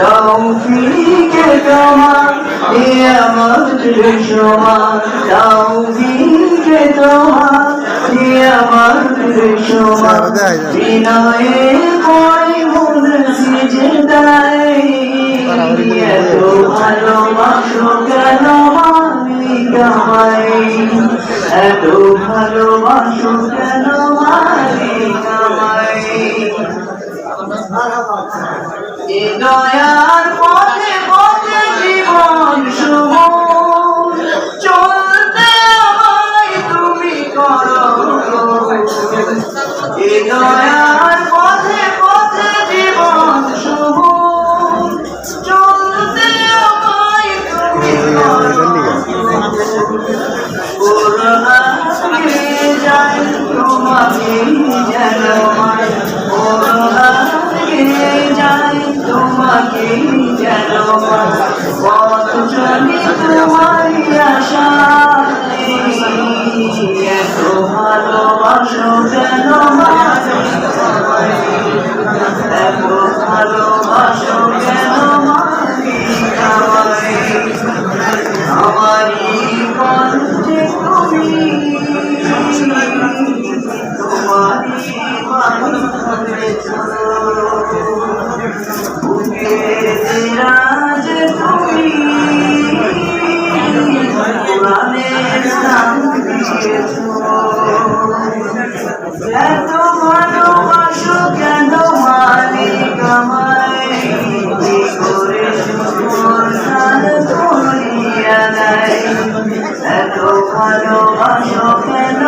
তৌফিকে তোমার নিয়ামত সমান। তৌফিকে তোমার নিয়ামত সমান। বিনয়ে কই মন সিজদায় এত ভালোবাসো কেন মালিকামাই এত ভালোবাসো কেন এ দয়ার পথে পথে জীবন শুভ চলতে আমায় তুমি করো এ দয়ার পথে পথে জীবন শুভ চলতে আমায় তুমি করো করোনাকে যাই তোমাকে ভালোবাসো কেন এত ভালোবাসো কেন মালিক আমায় কি করে দেয় এত ভালোবাসো কেন